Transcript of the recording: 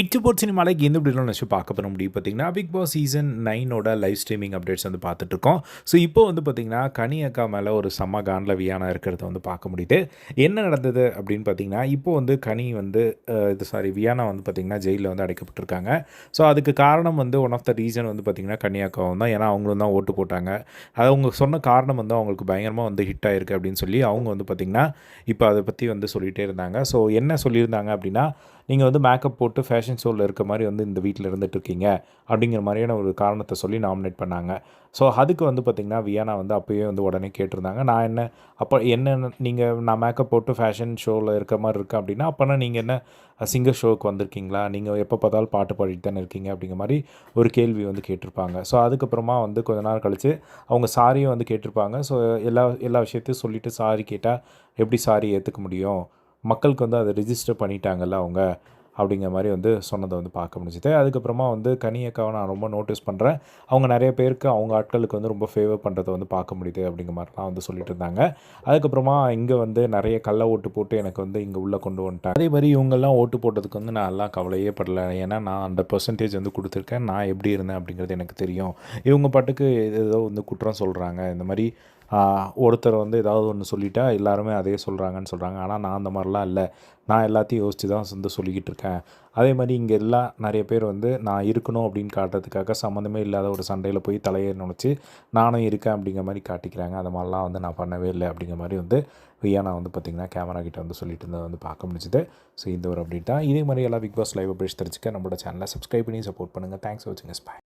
Export சினிமாவில் எந்த இப்படிலாம் நினச்சி பார்க்க போகிற முடியும். பார்த்தீங்கன்னா பிக் பாஸ் சீசன் நைனோட லைவ் ஸ்ட்ரீமிங் அப்டேட்ஸ் வந்து பார்த்துட்ருக்கோம் ஸோ இப்போ வந்து பார்த்தீங்கன்னா கனி அக்கா மேலே ஒரு செம்ம காண்டில் வியானா இருக்கிறத வந்து பார்க்க முடியுது. என்ன நடந்தது அப்படின்னு பார்த்தீங்கன்னா இப்போ வந்து கனி வந்து இது சாரி வியானா வந்து பார்த்திங்கன்னா ஜெயிலில் வந்து அடைக்கப்பட்டிருக்காங்க. ஸோ அதுக்கு காரணம் வந்து ஒன் ஆஃப் த ரீசன் வந்து பார்த்திங்கன்னா கனி அக்காவும் தான். ஏன்னா அவங்களும் தான் ஓட்டு போட்டாங்க. அது அவங்க சொன்ன காரணம் வந்து அவங்களுக்கு பயங்கரமாக வந்து ஹிட் ஆயிருக்கு அப்படின்னு சொல்லி அவங்க வந்து பார்த்திங்கன்னா இப்போ அதை பற்றி வந்து சொல்லிகிட்டே இருந்தாங்க. ஸோ என்ன சொல்லியிருந்தாங்க அப்படின்னா நீங்கள் வந்து மேக்கப் போட்டு ஃபேஷன் ஷோவில் இருக்க மாதிரி வந்து இந்த வீட்டில் இருந்துகிட்ருக்கீங்க அப்படிங்கிற மாதிரியான ஒரு காரணத்தை சொல்லி நாமினேட் பண்ணாங்க. ஸோ அதுக்கு வந்து பார்த்திங்கன்னா வியானா வந்து அப்போயே வந்து உடனே கேட்டிருந்தாங்க. நான் என்ன அப்போ என்ன நீங்கள் நான் மேக்கப் போட்டு ஃபேஷன் ஷோவில் இருக்க மாதிரி இருக்கேன் அப்படின்னா அப்போனா நீங்கள் என்ன சிங்கர் ஷோவுக்கு வந்திருக்கீங்களா? நீங்கள் எப்போ பார்த்தாலும் பாட்டு பாடிட்டு தானே இருக்கீங்க அப்படிங்கிற மாதிரி ஒரு கேள்வி வந்து கேட்டிருப்பாங்க. ஸோ அதுக்கப்புறமா வந்து கொஞ்ச நாள் கழித்து அவங்க சாரியும் வந்து கேட்டிருப்பாங்க. ஸோ எல்லா எல்லா விஷயத்தையும் சொல்லிவிட்டு சாரி கேட்டால் எப்படி சாரி ஏற்றுக்க முடியும்? மக்களுக்கு வந்து அதை ரிஜிஸ்டர் பண்ணிட்டாங்கல்ல அவங்க. அப்படிங்கிற மாதிரி வந்து சொன்னதை வந்து பார்க்க முடிஞ்சுது. அதுக்கப்புறமா வந்து கனியக்காவை நான் ரொம்ப நோட்டீஸ் பண்ணுறேன் அவங்க நிறைய பேருக்கு அவங்க ஆட்களுக்கு வந்து ரொம்ப ஃபேவர் பண்ணுறதை வந்து பார்க்க முடியுது அப்படிங்கிற மாதிரிலாம் வந்து சொல்லிட்டு இருந்தாங்க. அதுக்கப்புறமா இங்கே வந்து நிறைய கள்ள ஓட்டு போட்டு எனக்கு வந்து இங்கே உள்ளே கொண்டு வந்துட்டாங்க. அதே மாதிரி இவங்கெல்லாம் ஓட்டு போட்டதுக்கு வந்து நான் எல்லாம் கவலையே படல. ஏன்னா நான் அந்த பர்சன்டேஜ் வந்து கொடுத்துருக்கேன். நான் எப்படி இருந்தேன் அப்படிங்கிறது எனக்கு தெரியும். இவங்க பாட்டுக்கு ஏதோ வந்து குற்றம் சொல்கிறாங்க இந்த மாதிரி ஒருத்தர் வந்து ஏதாவது ஒன்று சொல்லிட்டா எல்லாருமே அதே சொல்கிறாங்கன்னு சொல்கிறாங்க ஆனால் நான் அந்த மாதிரிலாம் இல்லை. நான் எல்லாத்தையும் யோசித்து தான் வந்து சொல்லிக்கிட்டு இருக்கேன். அதே மாதிரி இங்கே எல்லாம் நிறைய பேர் வந்து நான் இருக்கணும் அப்படின்னு காட்டுறதுக்காக சம்மந்தமே இல்லாத ஒரு சண்டையில் போய் தலையை நினச்சி நானும் இருக்கேன் அப்படிங்கிற மாதிரி காட்டிக்கிறாங்க. அந்த மாதிரிலாம் வந்து நான் பண்ணவே இல்லை அப்படிங்கிற மாதிரி வந்து வியானா வந்து பார்த்திங்கன்னா கேமரா கிட்ட வந்து சொல்லிட்டு இருந்ததை வந்து பார்க்க முடிஞ்சுது. ஸோ இந்த ஒரு அப்டேட் தான். இதே மாதிரி எல்லாம் பிக் பாஸ் லைவ் அப்டேட்ஸ் தெரிஞ்சுக்க நம்மளோட சேனலை சப்ஸ்கிரைப் பண்ணி சப்போர்ட் பண்ணுங்கள் தேங்க்ஸ் ஃபார் வாட்சிங் ஸ்பை